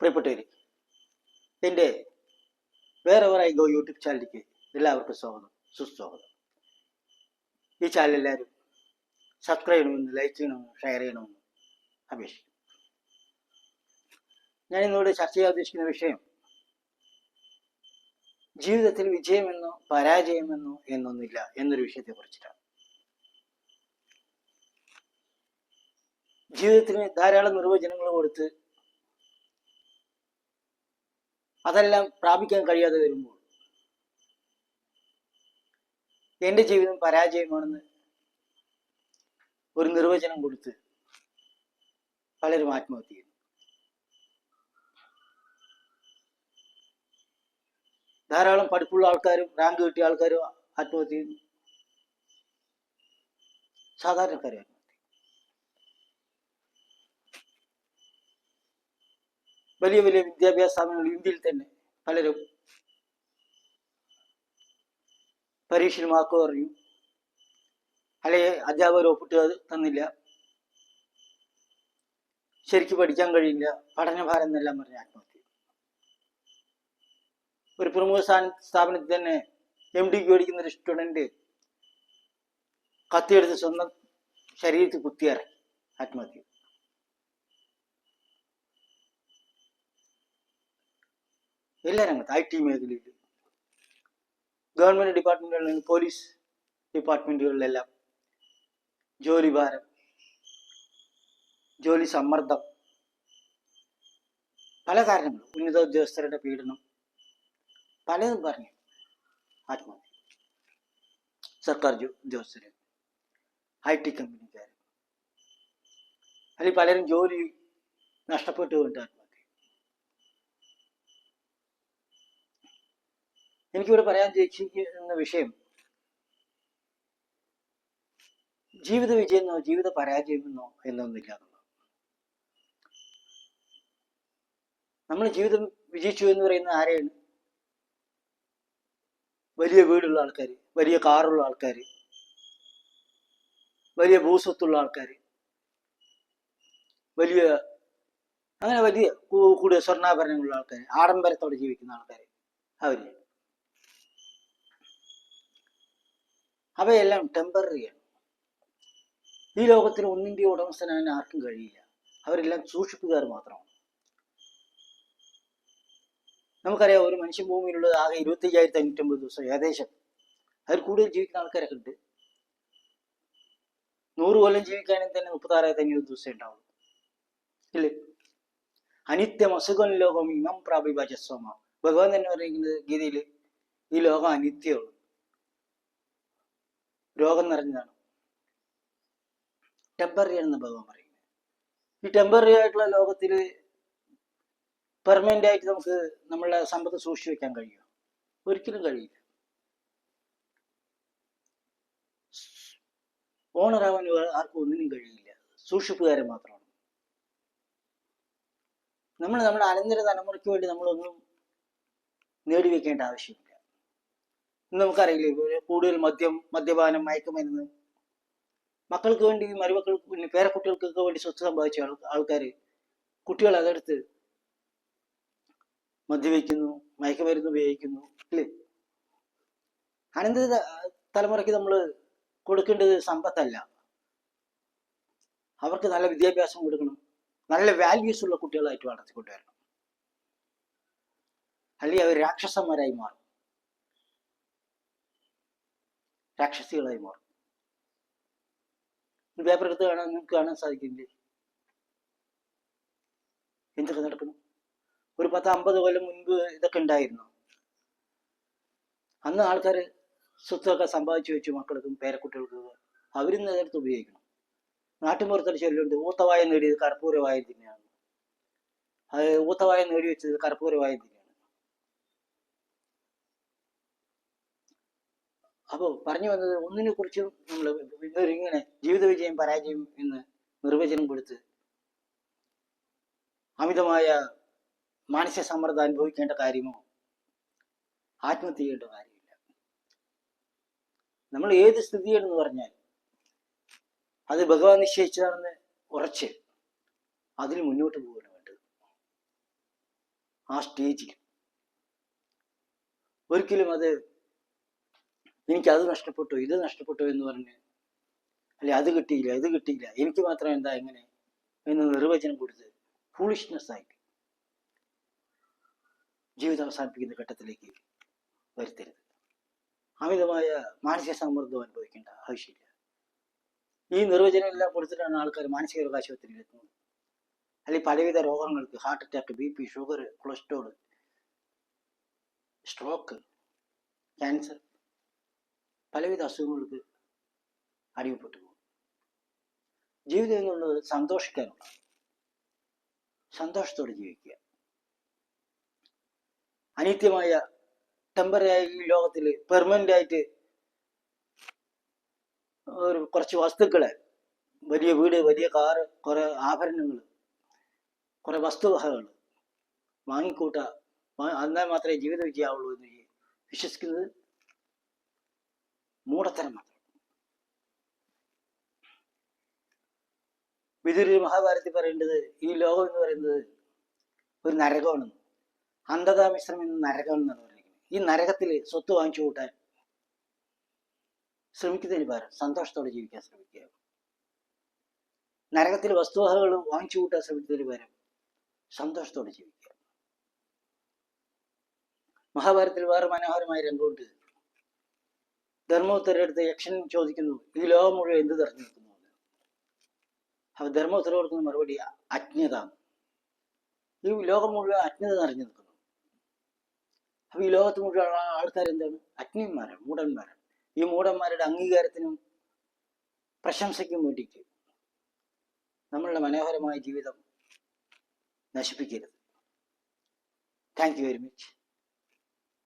പ്രിയപ്പെട്ടവര് എന്റെ വേറെ വേറെ ഗോ യൂട്യൂബ് ചാനലിലേക്ക് എല്ലാവർക്കും സ്വാഗതം സുസ്വാഗതം. ഈ ചാനൽ എല്ലാവരും സബ്സ്ക്രൈബ് ചെയ്യണമെന്ന് ലൈക്ക് ചെയ്യണമെന്ന് ഷെയർ ചെയ്യണമെന്ന് അപേക്ഷിക്കും ഞാൻ ഇന്നിവിടെ ചർച്ച ചെയ്യാൻ ഉദ്ദേശിക്കുന്ന വിഷയം ജീവിതത്തിൽ വിജയമെന്നോ പരാജയമെന്നോ എന്നൊന്നില്ല എന്നൊരു വിഷയത്തെ കുറിച്ചിട്ടാണ് ജീവിതത്തിന് ധാരാളം നിർവചനങ്ങൾ കൊടുത്ത് അതെല്ലാം പ്രാപിക്കാൻ കഴിയാതെ വരുമ്പോൾ എന്റെ ജീവിതം പരാജയമാണെന്ന് ഒരു നിർവചനം കൊടുത്ത് പലരും ആത്മഹത്യ ചെയ്യുന്നു ധാരാളം പഠിപ്പുള്ള ആൾക്കാരും റാങ്ക് കിട്ടിയ ആൾക്കാരും ആത്മഹത്യ ചെയ്യുന്നു സാധാരണക്കാരും ആത്മഹത്യ ചെയ്യുന്നു. വലിയ വലിയ വിദ്യാഭ്യാസ സ്ഥാപനങ്ങൾ ഇന്ത്യയിൽ തന്നെ പലരും പരീക്ഷയിൽ മാർക്ക് പറഞ്ഞു അല്ലെങ്കിൽ അധ്യാപകർ ഒപ്പിട്ട് തന്നില്ല. ശരിക്കും പഠിക്കാൻ കഴിയില്ല. പഠനഭാരം എന്നെല്ലാം പറഞ്ഞ് ആത്മഹത്യ. ഒരു പ്രമുഖ സ്ഥാപനത്തിൽ തന്നെ എം ഡിക്ക് പഠിക്കുന്ന ഒരു സ്റ്റുഡന്റ് കത്തിയെടുത്ത് സ്വന്തം ശരീരത്തിൽ കുത്തിയിറക്കി. ആത്മഹത്യ. എല്ലാ രംഗത്ത് ഐ ടി മേഖലയിൽ ഗവൺമെന്റ് ഡിപ്പാർട്ട്മെന്റുകളിൽ നിന്ന് പോലീസ് ഡിപ്പാർട്ട്മെന്റുകളിലെല്ലാം ജോലി ഭാരം ജോലി സമ്മർദ്ദം പല കാരണങ്ങളും ഉന്നത ഉദ്യോഗസ്ഥരുടെ പീഡനം പലതും പറഞ്ഞു ആത്മഹത്യ. സർക്കാർ ഉദ്യോഗസ്ഥര് ഐ ടി കമ്പനിക്കാർ അല്ലെങ്കിൽ പലരും ജോലി നഷ്ടപ്പെട്ടുകൊണ്ട് ആത്മഹത്യ ചെയ്തു. എനിക്കിവിടെ പറയാൻ ഉദ്ദേശിക്കുന്ന വിഷയം ജീവിത വിജയെന്നോ ജീവിത പരാജയമെന്നോ എന്നോ എന്നുള്ളത്. നമ്മൾ ജീവിതം വിജയിച്ചു എന്ന് പറയുന്ന ആരെയാണ്? വലിയ വീടുള്ള ആൾക്കാർ വലിയ കാറുള്ള ആൾക്കാർ വലിയ ഭൂസ്വത്തുള്ള ആൾക്കാർ വലിയ അങ്ങനെ വലിയ കൂടിയ സ്വർണാഭരണങ്ങളുള്ള ആൾക്കാർ ആഡംബരത്തോടെ ജീവിക്കുന്ന ആൾക്കാർ അവർ. അവയെല്ലാം ടെമ്പററിയാണ് ഈ ലോകത്തിന് ഒന്നിന്റെ ഉടമസ്ഥനാൻ ആർക്കും കഴിയില്ല. അവരെല്ലാം സൂക്ഷിപ്പുകാർ മാത്രമാണ്. നമുക്കറിയാം ഒരു മനുഷ്യൻ ഭൂമിയിലുള്ളത് ആകെ ഇരുപത്തി അയ്യായിരത്തി അഞ്ഞൂറ്റമ്പത് ദിവസം ഏകദേശം. അതിൽ കൂടുതൽ ജീവിക്കുന്ന ആൾക്കാരൊക്കെ ഉണ്ട്. നൂറ് കൊല്ലം ജീവിക്കുകയാണെങ്കിൽ തന്നെ മുപ്പത്താറായിരത്തി അഞ്ഞൂറ് ദിവസം ഉണ്ടാവും ഇല്ലേ? അനിത്യം അസുഖം ലോകം ഇമം പ്രാപിഭാജസ്വമ ഭഗവാൻ തന്നെ പറയുന്നത് ഗീതയിൽ ഈ ലോകം അനിത്യമാണ് രോഗം നിറഞ്ഞതാണ്. ടെമ്പററി ആണെന്ന് ഭഗവാൻ പറയുന്നത്. ഈ ടെമ്പററി ആയിട്ടുള്ള ലോകത്തിൽ പെർമനന്റ് ആയിട്ട് നമുക്ക് നമ്മളെ സമ്പത്ത് സൂക്ഷിച്ചു വെക്കാൻ കഴിയുമോ? ഒരിക്കലും കഴിയില്ല. ഓണർ ഓണറാവാൻ ആർക്കും ഒന്നിനും കഴിയില്ല. സൂക്ഷിപ്പുകാരൻ മാത്രമാണ്. നമ്മൾ നമ്മുടെ അനന്തര തലമുറയ്ക്ക് വേണ്ടി നമ്മളൊന്നും നേടിവെക്കേണ്ട ആവശ്യമില്ല. നമുക്കറിയില്ലേ? കൂടുതൽ മദ്യം മദ്യപാനം മയക്കുമരുന്ന്. മക്കൾക്ക് വേണ്ടി മരുമക്കൾക്ക് പിന്നെ പേരക്കുട്ടികൾക്കൊക്കെ വേണ്ടി സ്വത്ത് സമ്പാദിച്ച ആൾക്കാര്. കുട്ടികൾ അതെടുത്ത് മദ്യപിക്കുന്നു മയക്കുമരുന്ന് ഉപയോഗിക്കുന്നു അല്ലേ? അനന്തര ത- തലമുറയ്ക്ക് നമ്മൾ കൊടുക്കേണ്ടത് സമ്പത്തല്ല. അവർക്ക് നല്ല വിദ്യാഭ്യാസം കൊടുക്കണം. നല്ല വാല്യൂസ് ഉള്ള കുട്ടികളായിട്ട് വളർത്തിക്കൊണ്ടുവരണം. അല്ലെങ്കിൽ അവർ രാക്ഷസന്മാരായി മാറും. രാക്ഷസികളായി മാറും. പേപ്പർ എടുത്ത് കാണാൻ നിങ്ങൾക്ക് കാണാൻ സാധിക്കില്ലേ? എന്തൊക്കെ നടക്കുന്നു? ഒരു പത്ത് അമ്പത് കൊല്ലം മുൻപ് ഇതൊക്കെ ഉണ്ടായിരുന്നു. അന്ന് ആൾക്കാർ സ്വത്തൊക്കെ സമ്പാദിച്ചു വെച്ചു മക്കൾക്കും പേരക്കുട്ടികൾക്കും അവരും നേരത്തെ ഉപയോഗിക്കണം. നാട്ടുമ്പുറത്തൊരു ചൊല്ലുണ്ട് ഊത്തവായ നേടിയത് കർപ്പൂരവായ തന്നെയാണ്. അത് ഊത്തവായ നേടി വെച്ചത് കർപ്പൂരവായ തന്നെയാണ് അപ്പോൾ പറഞ്ഞു വന്നത് ഒന്നിനെ കുറിച്ചും നമ്മൾ ഇങ്ങനെ ജീവിത വിജയം പരാജയം എന്ന് നിർവചനം കൊടുത്ത് അമിതമായ മാനസിക സമ്മർദ്ദം അനുഭവിക്കേണ്ട കാര്യമോ? ആത്മഹത്യ ചെയ്യേണ്ട കാര്യമില്ല. നമ്മൾ ഏത് സ്ഥിതിയാണെന്ന് പറഞ്ഞാൽ അത് ഭഗവാൻ നിശ്ചയിച്ചതാണെന്ന് ഉറച്ച് അതിൽ മുന്നോട്ട് പോവുകയാണ് വേണ്ടത് ആ സ്റ്റേജിൽ. ഒരിക്കലും അത് എനിക്കത് നഷ്ടപ്പെട്ടു ഇത് നഷ്ടപ്പെട്ടു എന്ന് പറഞ്ഞ് അല്ലെ അത് കിട്ടിയില്ല ഇത് കിട്ടിയില്ല എനിക്ക് മാത്രം എന്താ എങ്ങനെ എന്ന് നിർവചനം കൊടുത്ത് ഫൂളിഷ്നെസ് ആയിട്ട് ജീവിതം അവസാനിപ്പിക്കുന്ന ഘട്ടത്തിലേക്ക് വരുത്തരുത്. അമിതമായ മാനസിക സമ്മർദ്ദം അനുഭവിക്കേണ്ട ആവശ്യമില്ല. ഈ നിർവചനം എല്ലാം കൊടുത്തിട്ടാണ് ആൾക്കാർ മാനസിക എത്തുന്നത്. അല്ലെങ്കിൽ പലവിധ രോഗങ്ങൾക്ക് heart attack B P sugar cholesterol stroke cancer പലവിധ അസുഖങ്ങൾക്ക് അടിമപ്പെട്ടു പോകും. ജീവിതം എന്നുള്ളത് സന്തോഷിക്കാനുള്ള സന്തോഷത്തോടെ ജീവിക്കുക. അനിത്യമായ ടെമ്പററി ഈ ലോകത്തിൽ പെർമനന്റ് ആയിട്ട് ഒരു കുറച്ച് വസ്തുക്കളെ വലിയ വീട് വലിയ കാറ് കുറെ ആഭരണങ്ങൾ കുറെ വസ്തുവകകൾ വാങ്ങിക്കൂട്ട എന്നാൽ മാത്രമേ ജീവിത വിജയമാവുള്ളൂ എന്ന് വിശ്വസിക്കുന്നത് മൂടത്തരം മാത്രം. വിദുര മഹാഭാരതി പറയേണ്ടത് ഈ ലോകം എന്ന് പറയുന്നത് ഒരു നരകമാണ്. അന്ധതാമിശ്രം എന്ന നരകം എന്നാണ് പറയുന്നത്. ഈ നരകത്തിൽ സ്വത്ത് വാങ്ങിച്ചു കൂട്ടാൻ ശ്രമിക്കുന്നതിന് പകരം സന്തോഷത്തോടെ ജീവിക്കാൻ ശ്രമിക്കുക. നരകത്തിൽ വസ്തുവകകൾ വാങ്ങിച്ചു കൂട്ടാൻ ശ്രമിക്കുന്നതിന് പകരം സന്തോഷത്തോടെ ജീവിക്കുക. മഹാഭാരതത്തിൽ വേറെ മനോഹരമായ രംഗമുണ്ട്. ധർമ്മോത്തരടുത്ത് യക്ഷൻ ചോദിക്കുന്നു ഈ ലോകം മുഴുവൻ എന്ത് തെരഞ്ഞു നിൽക്കുന്നു. അപ്പൊ ധർമ്മോത്തര കൊടുക്കുന്ന മറുപടി അജ്ഞത ഈ ലോകം മുഴുവൻ അജ്ഞത നിറഞ്ഞു നിൽക്കുന്നു അപ്പൊ ഈ ലോകത്ത് മുഴുവൻ ആൾക്കാർ എന്താണ് അജ്ഞന്മാരാണ് മൂടന്മാരാണ്. ഈ മൂടന്മാരുടെ അംഗീകാരത്തിനും പ്രശംസയ്ക്കും വേണ്ടിയിട്ട് നമ്മളുടെ മനോഹരമായ ജീവിതം നശിപ്പിക്കരുത്. Thank you very much